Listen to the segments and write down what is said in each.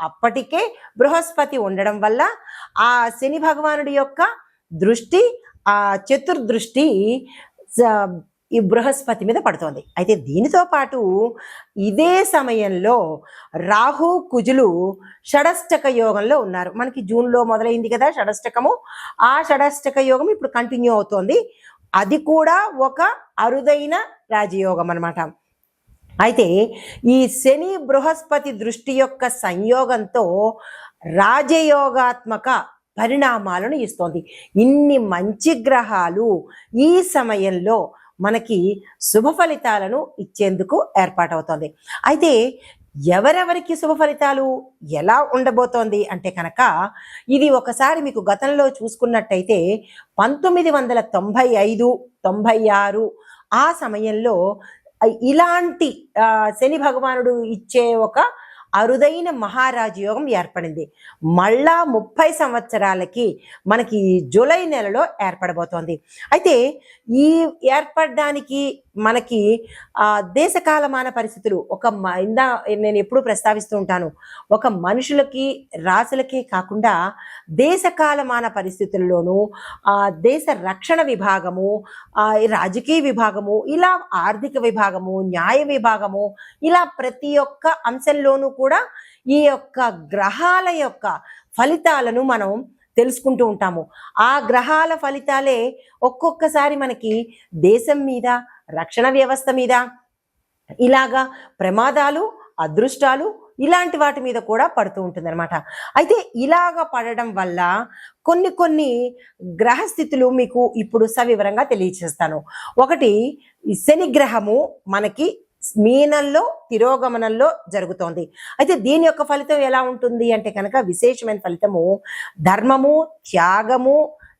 అప్పటికే బృహస్పతి ఉండడం వల్ల ఆ శని భగవానుడి యొక్క దృష్టి ఆ చతుర్దృష్టి ఈ బృహస్పతి మీద పడుతోంది. అయితే దీనితో పాటు ఇదే సమయంలో రాహు కుజులు షడష్టక యోగంలో ఉన్నారు. మనకి జూన్లో మొదలైంది కదా షడష్టకము. ఆ షడష్టక యోగం ఇప్పుడు కంటిన్యూ అవుతోంది. అది కూడా ఒక అరుదైన రాజయోగం అనమాట అయితే ఈ శని బృహస్పతి దృష్టి యొక్క సంయోగంతో రాజయోగాత్మక పరిణామాలను ఇస్తోంది. ఇన్ని మంచి గ్రహాలు ఈ సమయంలో మనకి శుభ ఫలితాలను ఇచ్చేందుకు ఏర్పాటవుతోంది. అయితే ఎవరెవరికి శుభ ఫలితాలు ఎలా ఉండబోతోంది అంటే కనుక ఇది ఒకసారి మీకు గతంలో చూసుకున్నట్టయితే పంతొమ్మిది వందల తొంభై ఐదు తొంభై ఆరు ఆ సమయంలో ఇలాంటి శని భగవానుడు ఇచ్చే ఒక అరుదైన మహారాజయోగం ఏర్పడింది. మళ్ళా ముప్పై సంవత్సరాలకి మనకి జూలై నెలలో ఏర్పడబోతోంది. అయితే ఈ ఏర్పడడానికి మనకి ఆ, దేశకాలమాన పరిస్థితులు ఒక మ- ఇందా నేను ఎప్పుడూ ప్రస్తావిస్తూ ఉంటాను. ఒక మనుషులకి రాసులకే కాకుండా దేశకాలమాన పరిస్థితుల్లోనూ ఆ, దేశ రక్షణ విభాగము ఆ, రాజకీయ విభాగము ఇలా ఆర్థిక విభాగము న్యాయ విభాగము ఇలా ప్రతి ఒక్క అంశంలోనూ కూడా ఈ యొక్క గ్రహాల యొక్క ఫలితాలను మనం తెలుసుకుంటూ ఉంటాము. ఆ గ్రహాల ఫలితాలే ఒక్కొక్కసారి మనకి దేశం మీద రక్షణ వ్యవస్థ మీద. ఇలాగా ప్రమాదాలు అదృష్టాలు ఇలాంటి వాటి మీద కూడా పడుతూ ఉంటుంది అనమాట అయితే ఇలాగ పడడం వల్ల కొన్ని కొన్ని గ్రహస్థితులు మీకు ఇప్పుడు సవివరంగా తెలియచేస్తాను. ఒకటి శనిగ్రహము శని గ్రహము మనకి మీనంలో తిరోగమనంలో జరుగుతోంది. అయితే దీని యొక్క ఫలితం ఎలా ఉంటుంది అంటే కనుక విశేషమైన ఫలితము ధర్మము త్యాగము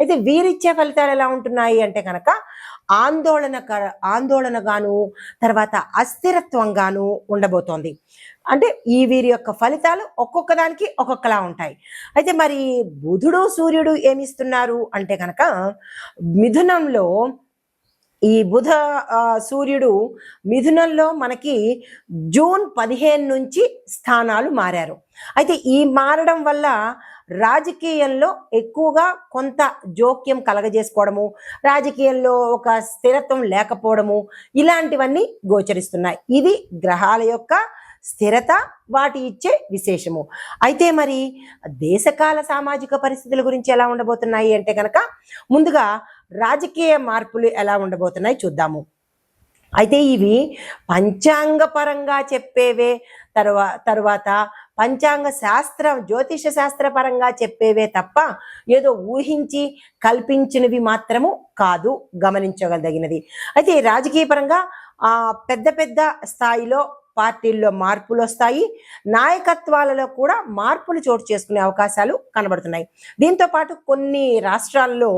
అయితే వీరిచ్చే ఫలితాలు ఎలా ఉంటున్నాయి అంటే కనుక ఆందోళన ఆందోళనగాను తర్వాత అస్థిరత్వంగాను ఉండబోతోంది. అంటే ఈ వీరి యొక్క ఫలితాలు ఒక్కొక్క దానికి ఒక్కొక్కలా ఉంటాయి. అయితే మరి బుధుడు సూర్యుడు ఏమిస్తున్నారు అంటే కనుక మిథునంలో ఈ బుధ సూర్యుడు మిథునంలో మనకి జూన్ పదిహేను నుంచి స్థానాలు మారారు. అయితే ఈ మారడం వల్ల రాజకీయంలో ఎక్కువగా కొంత జోక్యం కలగజేసుకోవడము రాజకీయంలో ఒక స్థిరత్వం లేకపోవడము ఇలాంటివన్నీ గోచరిస్తున్నాయి. ఇది గ్రహాల యొక్క స్థిరత వాటి ఇచ్చే విశేషము. అయితే మరి దేశకాల సామాజిక పరిస్థితుల గురించి ఎలా ఉండబోతున్నాయి అంటే కనుక ముందుగా రాజకీయ మార్పులు ఎలా ఉండబోతున్నాయి చూద్దాము. అయితే ఇవి పంచాంగపరంగా చెప్పేవే తర్వా తర్వాత పంచాంగ శాస్త్రం జ్యోతిష శాస్త్రపరంగా చెప్పేవే తప్ప ఏదో ఊహించి కల్పించినవి మాత్రము కాదు గమనించగలదగినది అయితే రాజకీయపరంగా రాజకీయ పరంగా ఆ పెద్ద పెద్ద స్థాయిలో పార్టీల్లో మార్పులు వస్తాయి నాయకత్వాలలో కూడా మార్పులు చోటు చేసుకునే అవకాశాలు కనబడుతున్నాయి. దీంతో పాటు కొన్ని రాష్ట్రాల్లో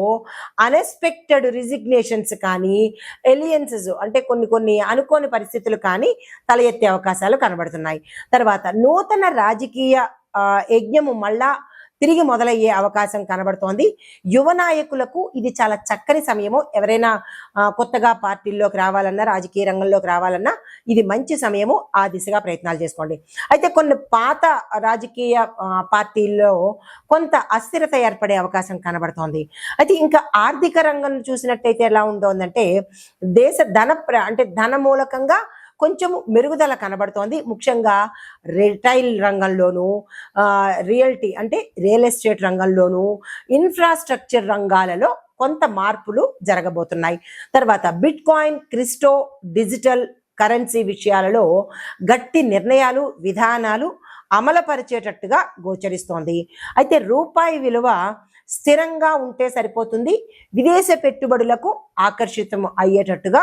అన్ఎక్స్పెక్టెడ్ రిజిగ్నేషన్స్ కానీ ఎలియన్సెస్ అంటే కొన్ని కొన్ని అనుకోని పరిస్థితులు కానీ తల ఎత్తే అవకాశాలు కనబడుతున్నాయి. తర్వాత నూతన రాజకీయ యజ్ఞము మళ్ళా తిరిగి మొదలయ్యే అవకాశం కనబడుతోంది. యువ నాయకులకు ఇది చాలా చక్కని సమయము ఎవరైనా కొత్తగా పార్టీల్లోకి రావాలన్నా రాజకీయ రంగంలోకి రావాలన్నా ఇది మంచి సమయము ఆ దిశగా ప్రయత్నాలు చేసుకోండి. అయితే కొన్ని పాత రాజకీయ పార్టీల్లో కొంత అస్థిరత ఏర్పడే అవకాశం కనబడుతోంది. అయితే ఇంకా ఆర్థిక రంగం చూసినట్టయితే ఎలా ఉంటుందంటే దేశ ధన ప్ర- అంటే ధన మూలకంగా కొంచెం మెరుగుదల కనబడుతోంది. ముఖ్యంగా రిటైల్ రంగంలోనూ రియల్టీ అంటే రియల్ ఎస్టేట్ రంగంలోనూ ఇన్ఫ్రాస్ట్రక్చర్ రంగాలలో కొంత మార్పులు జరగబోతున్నాయి. తర్వాత bitcoin crypto digital currency విషయాలలో గట్టి నిర్ణయాలు విధానాలు అమలుపరిచేటట్టుగా గోచరిస్తోంది. అయితే రూపాయి విలువ స్థిరంగా ఉంటే సరిపోతుంది. విదేశ పెట్టుబడులకు ఆకర్షితం అయ్యేటట్టుగా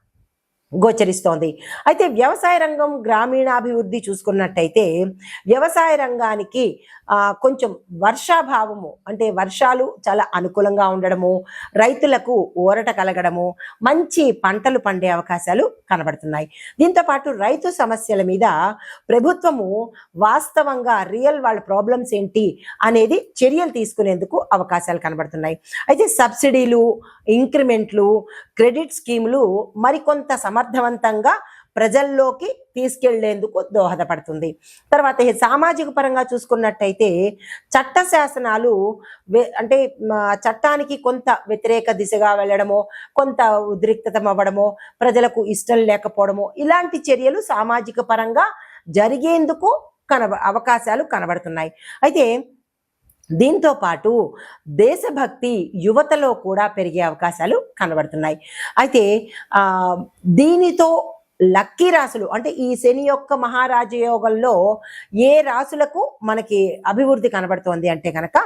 గోచరిస్తోంది. అయితే వ్యవసాయ రంగం గ్రామీణాభివృద్ధి చూసుకున్నట్టయితే వ్యవసాయ రంగానికి కొంచెం వర్షాభావము అంటే వర్షాలు చాలా అనుకూలంగా ఉండడము రైతులకు ఊరట కలగడము మంచి పంటలు పండే అవకాశాలు కనబడుతున్నాయి. దీంతో పాటు రైతు సమస్యల మీద ప్రభుత్వము వాస్తవంగా రియల్ వాళ్ళ ప్రాబ్లమ్స్ ఏంటి అనేది చర్యలు తీసుకునేందుకు అవకాశాలు కనబడుతున్నాయి. అయితే సబ్సిడీలు ఇంక్రిమెంట్లు క్రెడిట్ స్కీములు మరికొంత సమర్థవంతంగా ప్రజల్లోకి తీసుకెళ్ళేందుకు దోహదపడుతుంది. తర్వాత సామాజిక పరంగా చూసుకున్నట్టయితే చట్ట శాసనాలు అంటే చట్టానికి కొంత వ్యతిరేక దిశగా వెళ్ళడమో కొంత ఉద్రిక్తతం అవ్వడమో ప్రజలకు ఇష్టం లేకపోవడమో ఇలాంటి చర్యలు సామాజిక పరంగా జరిగేందుకు కనబ అవకాశాలు కనబడుతున్నాయి. అయితే దీంతో పాటు దేశభక్తి యువతలో కూడా పెరిగే అవకాశాలు కనబడుతున్నాయి. అయితే దీనితో లక్కీ రాసులు. అంటే ఈ శని యొక్క మహారాజ యోగంలో ఏ రాసులకు మనకి అభివృద్ధి కనబడుతోంది అంటే కనుక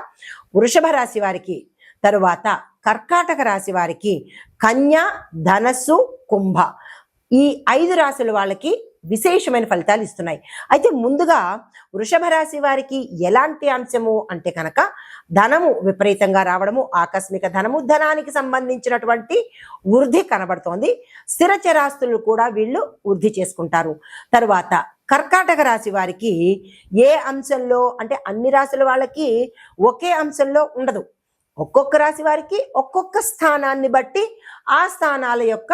వృషభ రాశి వారికి తరువాత కర్కాటక రాశి వారికి కన్య ధనస్సు కుంభ. ఈ ఐదు రాశుల వాళ్ళకి విశేషమైన ఫలితాలు ఇస్తున్నాయి. అయితే ముందుగా వృషభ రాశి వారికి ఎలాంటి అంశము అంటే కనుక ధనము విపరీతంగా రావడము ఆకస్మిక ధనము ధనానికి సంబంధించినటువంటి వృద్ధి కనబడుతోంది. స్థిరచరాస్తులు కూడా వీళ్ళు వృద్ధి చేసుకుంటారు. తర్వాత కర్కాటక రాశి వారికి ఏ అంశంలో అంటే అన్ని రాశుల వాళ్ళకి ఒకే అంశంలో ఉండదు. ఒక్కొక్క రాశి వారికి ఒక్కొక్క స్థానాన్ని బట్టి ఆ స్థానాల యొక్క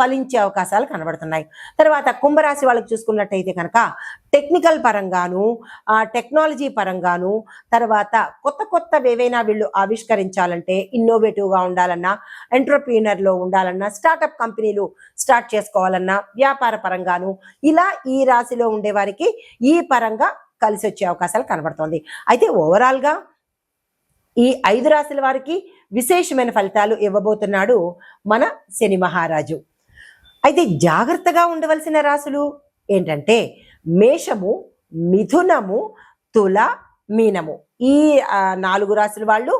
ఫలించే అవకాశాలు కనబడుతున్నాయి. తర్వాత కుంభరాశి వాళ్ళకి చూసుకున్నట్టయితే కనుక టెక్నికల్ పరంగాను టెక్నాలజీ పరంగాను తర్వాత కొత్త కొత్త ఏవైనా వీళ్ళు ఆవిష్కరించాలంటే ఇన్నోవేటివ్గా ఉండాలన్నా ఎంటర్ప్రీనర్లో ఉండాలన్నా స్టార్టప్ కంపెనీలు స్టార్ట్ చేసుకోవాలన్నా వ్యాపార పరంగాను ఇలా ఈ రాశిలో ఉండే వారికి ఈ పరంగా కలిసి వచ్చే అవకాశాలు కనబడుతోంది. అయితే ఓవరాల్గా ఈ ఐదు రాశుల వారికి విశేషమైన ఫలితాలు ఇవ్వబోతున్నాడు మన శని మహారాజు. అయితే జాగ్రత్తగా ఉండవలసిన రాశులు ఏంటంటే మేషము మిథునము తుల మీనము. ఈ నాలుగు రాశుల వాళ్ళు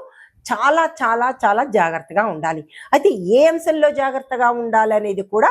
చాలా చాలా చాలా జాగ్రత్తగా ఉండాలి. అయితే ఏ అంశంలో జాగ్రత్తగా ఉండాలి అనేది కూడా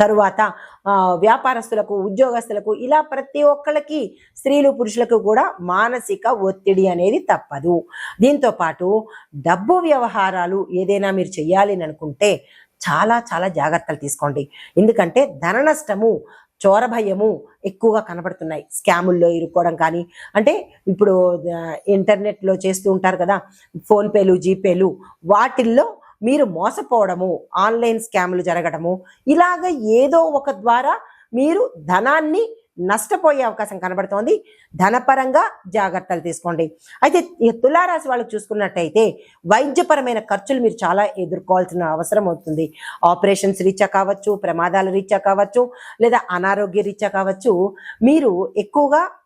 తరువాత వ్యాపారస్తులకు ఉద్యోగస్తులకు ఇలా ప్రతి ఒక్కళ్ళకి స్త్రీలు పురుషులకు కూడా మానసిక ఒత్తిడి అనేది తప్పదు. దీంతో పాటు డబ్బు వ్యవహారాలు ఏదైనా మీరు చెయ్యాలి అని అనుకుంటే చాలా చాలా జాగ్రత్తలు తీసుకోండి. ఎందుకంటే ధన నష్టము చోర భయము ఎక్కువగా కనబడుతున్నాయి. స్కాముల్లో ఇరుక్కోవడం కానీ అంటే ఇప్పుడు ఇంటర్నెట్లో చేస్తూ ఉంటారు కదా ఫోన్పేలు జీపేలు వాటిల్లో మీరు మోసపోవడము ఆన్లైన్ స్కాములు జరగడము ఇలాగ ఏదో ఒక ద్వారా మీరు ధనాన్ని నష్టపోయే అవకాశం కనబడుతోంది. ధనపరంగా జాగ్రత్తలు తీసుకోండి. అయితే ఈ తులారాశి వాళ్ళకి చూసుకున్నట్టయితే వైద్యపరమైన ఖర్చులు మీరు చాలా ఎదుర్కోవాల్సిన అవసరం అవుతుంది. ఆపరేషన్స్ రీత్యా కావచ్చు ప్రమాదాల రీత్యా కావచ్చు లేదా అనారోగ్య రీత్యా కావచ్చు మీరు ఎక్కువగా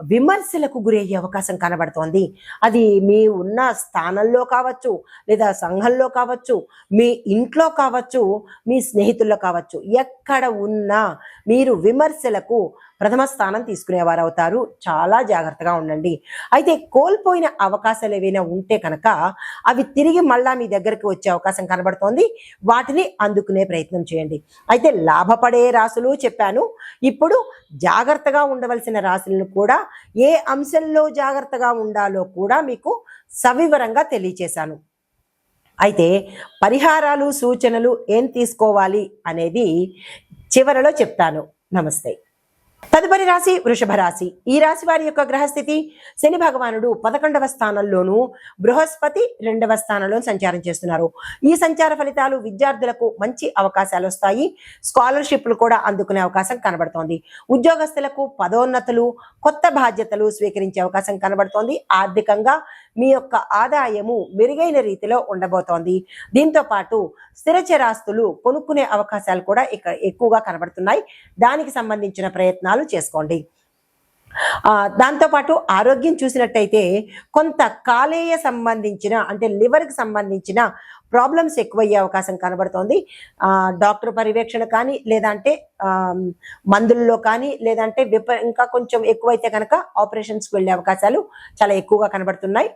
విమర్శలకు గురయ్యే అవకాశం కనబడుతోంది. అది మీ ఉన్న స్థానంలో కావచ్చు లేదా సంఘంలో కావచ్చు మీ ఇంట్లో కావచ్చు మీ స్నేహితుల్లో కావచ్చు ఎక్కడ ఉన్నా మీరు విమర్శలకు ప్రథమ స్థానం తీసుకునేవారు అవుతారు చాలా జాగ్రత్తగా ఉండండి. అయితే కోల్పోయిన అవకాశాలు ఏవైనా ఉంటే కనుక అవి తిరిగి మళ్ళా మీ దగ్గరికి వచ్చే అవకాశం కనబడుతోంది. వాటిని అందుకునే ప్రయత్నం చేయండి. అయితే లాభపడే రాసులు చెప్పాను. ఇప్పుడు జాగ్రత్తగా ఉండవలసిన రాశులను కూడా ఏ అంశంలో జాగ్రత్తగా ఉండాలో కూడా మీకు సవివరంగా తెలియచేశాను. అయితే పరిహారాలు సూచనలు ఏం తీసుకోవాలి అనేది చివరలో చెప్తాను. నమస్తే. తదుపరి రాశి వృషభ రాశి. ఈ రాశి వారి యొక్క గ్రహస్థితి శని భగవానుడు పదకొండవ స్థానంలోను బృహస్పతి రెండవ స్థానంలో సంచారం చేస్తున్నారు. ఈ సంచార ఫలితాలు విద్యార్థులకు మంచి అవకాశాలు వస్తాయి. స్కాలర్షిప్లు కూడా అందుకునే అవకాశం కనబడుతోంది. ఉద్యోగస్తులకు పదోన్నతులు కొత్త బాధ్యతలు స్వీకరించే అవకాశం కనబడుతోంది. ఆర్థికంగా మీ యొక్క ఆదాయము మెరుగైన రీతిలో ఉండబోతోంది. దీంతో పాటు స్థిరచరాస్తులు కొనుక్కునే అవకాశాలు కూడా ఇక్కడ ఎక్కువగా కనబడుతున్నాయి. దానికి సంబంధించిన ప్రయత్నాలు చేసుకోండి. దాంతోపాటు ఆరోగ్యం చూసినట్టయితే కొంత కాలేయ సంబంధించిన అంటే లివర్కి సంబంధించిన ప్రాబ్లమ్స్ ఎక్కువయ్యే అవకాశం కనబడుతోంది. డాక్టర్ పర్యవేక్షణ కానీ లేదంటే మందుల్లో కానీ లేదంటే విప ఇంకా కొంచెం ఎక్కువైతే కనుక ఆపరేషన్స్కి వెళ్ళే అవకాశాలు చాలా ఎక్కువగా కనబడుతున్నాయి.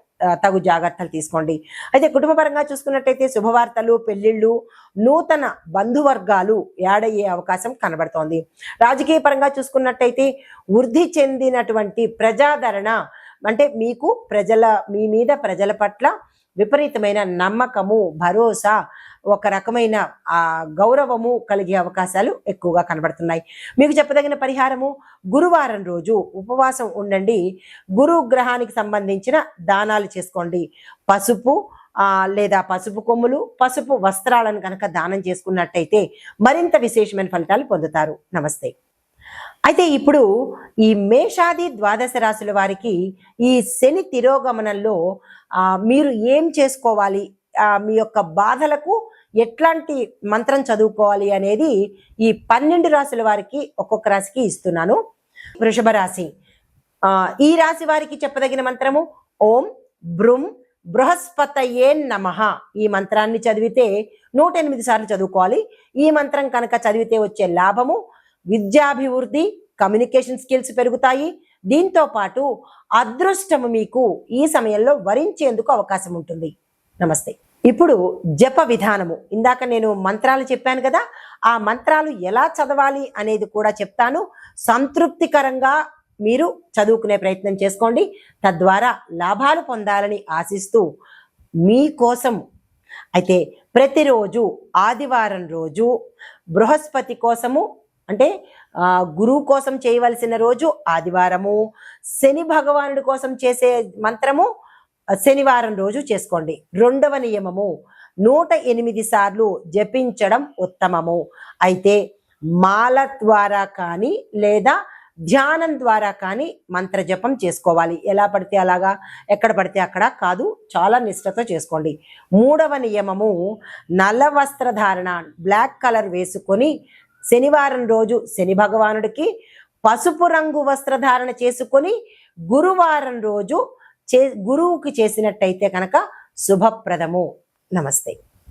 తగు జాగ్రత్తలు తీసుకోండి. అయితే కుటుంబపరంగా చూసుకున్నట్టయితే శుభవార్తలు పెళ్ళిళ్ళు నూతన బంధువర్గాలు యాడయ్యే అవకాశం కనబడుతోంది. రాజకీయ పరంగా చూసుకున్నట్టయితే వృద్ధి చెందినటువంటి ప్రజాదరణ అంటే మీకు ప్రజల మీ మీద ప్రజల పట్ల విపరీతమైన నమ్మకము భరోసా ఒక రకమైన ఆ గౌరవము కలిగే అవకాశాలు ఎక్కువగా కనబడుతున్నాయి. మీకు చెప్పదగిన పరిహారము గురువారం రోజు ఉపవాసం ఉండండి. గురు గ్రహానికి సంబంధించిన దానాలు చేసుకోండి. పసుపు లేదా పసుపు కొమ్ములు పసుపు వస్త్రాలను కనుక దానం చేసుకున్నట్టయితే మరింత విశేషమైన ఫలితాలు పొందుతారు. నమస్తే. అయితే ఇప్పుడు ఈ మేషాది ద్వాదశ రాశుల వారికి ఈ శని తిరోగమనంలో మీరు ఏం చేసుకోవాలి? మీ యొక్క బాధలకు ఎట్లాంటి మంత్రం చదువుకోవాలి అనేది ఈ పన్నెండు రాశుల వారికి ఒక్కొక్క రాశికి ఇస్తున్నాను. వృషభ రాశి. ఈ రాశి వారికి చెప్పదగిన మంత్రము ఓం బ్రుం బృహస్పతయే నమ. ఈ మంత్రాన్ని చదివితే నూట ఎనిమిది సార్లు చదువుకోవాలి. ఈ మంత్రం కనుక చదివితే వచ్చే లాభము విద్యాభివృద్ధి కమ్యూనికేషన్ స్కిల్స్ పెరుగుతాయి. దీంతో పాటు అదృష్టము మీకు ఈ సమయంలో వరించేందుకు అవకాశం ఉంటుంది. నమస్తే. ఇప్పుడు జప విధానము. ఇందాక నేను మంత్రాలు చెప్పాను కదా ఆ మంత్రాలు ఎలా చదవాలి అనేది కూడా చెప్తాను. సంతృప్తికరంగా మీరు చదువుకునే ప్రయత్నం చేసుకోండి. తద్వారా లాభాలు పొందాలని ఆశిస్తూ మీకోసం అయితే ప్రతిరోజు ఆదివారం రోజు బృహస్పతి కోసము అంటే గురువు కోసం చేయవలసిన రోజు ఆదివారము శని భగవానుడి కోసం చేసే మంత్రము శనివారం రోజు చేసుకోండి. రెండవ నియమము నూట ఎనిమిది సార్లు జపించడం ఉత్తమము. అయితే మాల ద్వారా కానీ లేదా ధ్యానం ద్వారా కానీ మంత్ర జపం చేసుకోవాలి. ఎలా పడితే అలాగా ఎక్కడ పడితే అక్కడ కాదు చాలా నిష్ఠతో చేసుకోండి. మూడవ నియమము నల్ల వస్త్రధారణ బ్లాక్ కలర్ వేసుకొని శనివారం రోజు శని భగవానుడికి పసుపు రంగు వస్త్రధారణ చేసుకొని గురువారం రోజు చే గురువుకి చేసినట్టయితే కనుక శుభప్రదము. నమస్తే.